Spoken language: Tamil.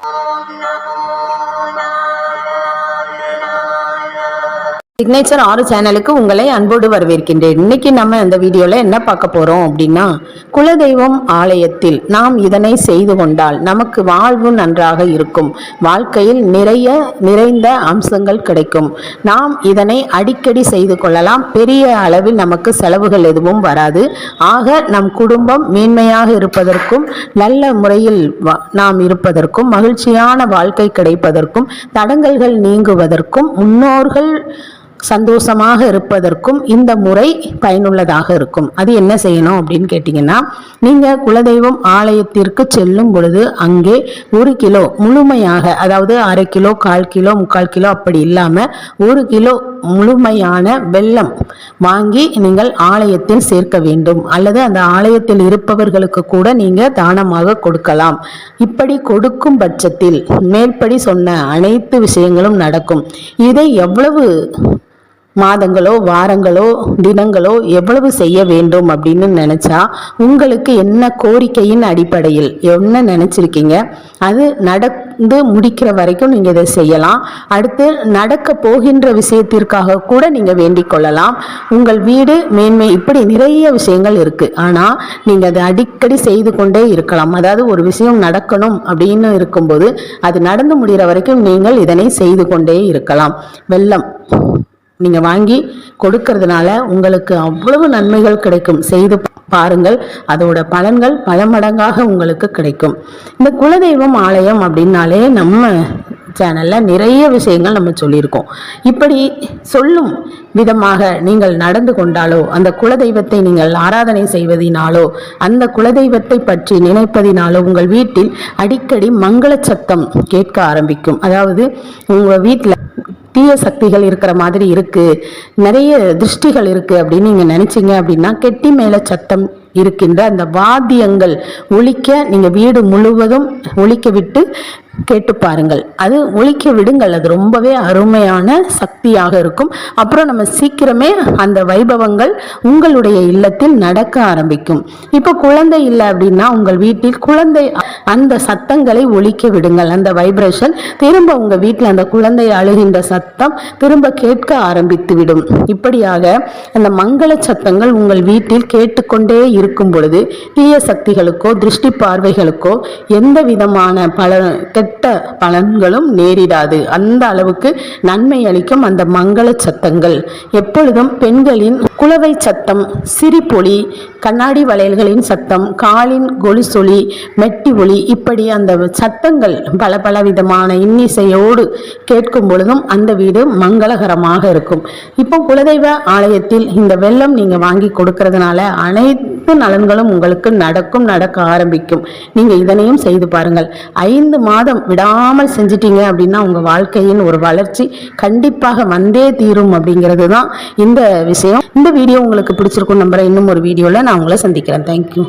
Oh, no. சிக்னேச்சர் ஆறு சேனலுக்கு உங்களை அன்போடு வரவேற்கின்றேன். இன்னைக்கு நம்ம இந்த வீடியோவில் என்ன பார்க்க போகிறோம் அப்படின்னா குலதெய்வம் ஆலயத்தில் நாம் இதனை செய்து கொண்டால் நமக்கு வாழ்வு நன்றாக இருக்கும். வாழ்க்கையில் நிறைய நிறைந்த அம்சங்கள் கிடைக்கும். நாம் இதனை அடிக்கடி செய்து கொள்ளலாம். பெரிய அளவில் நமக்கு செலவுகள் எதுவும் வராது. ஆக நம் குடும்பம் மேன்மையாக இருப்பதற்கும் நல்ல முறையில் நாம் இருப்பதற்கும் மகிழ்ச்சியான வாழ்க்கை கிடைப்பதற்கும் தடங்கல்கள் நீங்குவதற்கும் முன்னோர்கள் சந்தோஷமாக இருப்பதற்கும் இந்த முறை பயனுள்ளதாக இருக்கும். அது என்ன செய்யணும் அப்படின்னு கேட்டிங்கன்னா நீங்கள் குலதெய்வம் ஆலயத்திற்கு செல்லும் பொழுது அங்கே ஒரு கிலோ முழுமையாக அதாவது அரை கிலோ கால் கிலோ முக்கால் கிலோ அப்படி இல்லாமல் ஒரு கிலோ முழுமையான வெள்ளம் வாங்கி நீங்கள் ஆலயத்தில் சேர்க்க வேண்டும். அல்லது அந்த ஆலயத்தில் இருப்பவர்களுக்கு கூட நீங்கள் தானமாக கொடுக்கலாம். இப்படி கொடுக்கும் பட்சத்தில் மேற்படி சொன்ன அனைத்து விஷயங்களும் நடக்கும். இதை எவ்வளவு மாதங்களோ வாரங்களோ தினங்களோ எவ்வளவு செய்ய வேண்டும் அப்படின்னு நினச்சா உங்களுக்கு என்ன கோரிக்கையின் அடிப்படையில்? என்ன நினச்சிருக்கீங்க? அது நடந்து முடிக்கிற வரைக்கும் நீங்கள் இதை செய்யலாம். அடுத்து நடக்க போகின்ற விஷயத்திற்காக கூட நீங்கள் வேண்டிக் கொள்ளலாம். உங்கள் வீடு மேன்மை இப்படி நிறைய விஷயங்கள் இருக்குது ஆனால் நீங்கள் அதை அடிக்கடி செய்து கொண்டே இருக்கலாம். அதாவது ஒரு விஷயம் நடக்கணும் அப்படின்னு இருக்கும்போது அது நடந்து முடிகிற வரைக்கும் நீங்கள் இதனை செய்து கொண்டே இருக்கலாம். வெள்ளம். நீங்கள் வாங்கி கொடுக்கறதுனால உங்களுக்கு அவ்வளவு நன்மைகள் கிடைக்கும். செய்து பாருங்கள். அதோட பலன்கள் பல மடங்காக உங்களுக்கு கிடைக்கும். இந்த குலதெய்வம் ஆலயம் அப்படின்னாலே நம்ம சேனலில் நிறைய விஷயங்கள் நம்ம சொல்லியிருக்கோம். இப்படி சொல்லும் விதமாக நீங்கள் நடந்து கொண்டாலோ அந்த குலதெய்வத்தை நீங்கள் ஆராதனை செய்வதினாலோ அந்த குலதெய்வத்தை பற்றி நினைப்பதினாலோ உங்கள் வீட்டில் அடிக்கடி மங்கள சத்தம் கேட்க ஆரம்பிக்கும். அதாவது உங்கள் வீட்டில் தீய சக்திகள் இருக்கிற மாதிரி இருக்குது நிறைய திருஷ்டிகள் இருக்குது அப்படின்னு நீங்கள் நினச்சிங்க அப்படின்னா கெட்டி மேலே சத்தம் இருக்கின்ற அந்த வாத்தியங்கள் ஒழிக்க நீங்கள் வீடு முழுவதும் ஒழிக்க விட்டு கேட்டு பாருங்கள். அது ஒழிக்க விடுங்கள். அது ரொம்பவே அருமையான சக்தியாக இருக்கும். அப்புறம் நம்ம சீக்கிரமே அந்த வைபவங்கள் உங்களுடைய இல்லத்தில் நடக்க ஆரம்பிக்கும். இப்போ குழந்தை இல்லை அப்படின்னா உங்கள் வீட்டில் குழந்தை அந்த சத்தங்களை ஒழிக்க விடுங்கள். அந்த வைப்ரேஷன் திரும்ப உங்கள் வீட்டில் அந்த குழந்தை அழுகின்ற சத்தம் திரும்ப கேட்க ஆரம்பித்து விடும். இப்படியாக அந்த மங்கள சத்தங்கள் உங்கள் வீட்டில் கேட்டுக்கொண்டே இருக்கும் பொழுது தீய சக்திகளுக்கோ திருஷ்டி பார்வைகளுக்கோ எந்த விதமான பல கெட்ட பலன்களும் நேரிடாது. அந்த அளவுக்கு நன்மை அளிக்கும் அந்த மங்கள சத்தங்கள். எப்பொழுதும் பெண்களின் குலவை சத்தம் சிரிப்பொலி கண்ணாடி வளையல்களின் சத்தம் காலின் கொலுசொலி மெட்டி ஒலி இப்படி அந்த சத்தங்கள் பல பல விதமான இன்னிசையோடு கேட்கும் பொழுதும் அந்த வீடு மங்களகரமாக இருக்கும். இப்போ குலதெய்வ ஆலயத்தில் இந்த வெள்ளம் நீங்க வாங்கி கொடுக்கறதுனால அனைத்து நலன்களும் உங்களுக்கு நடக்கும் நடக்க ஆரம்பிக்கும். நீங்க இதனையும் செய்து பாருங்கள். ஐந்து மாதம் விடாமல் செஞ்சிட்டீங்க அப்படின்னா உங்க வாழ்க்கையின் ஒரு வளர்ச்சி கண்டிப்பாக வந்தே தீரும் அப்படிங்கிறது தான் இந்த விஷயம். இந்த வீடியோ உங்களுக்கு பிடிச்சிருக்கும் நம்புற இன்னும் ஒரு வீடியோவில் நான் உங்களை சந்திக்கிறேன். தேங்க்யூ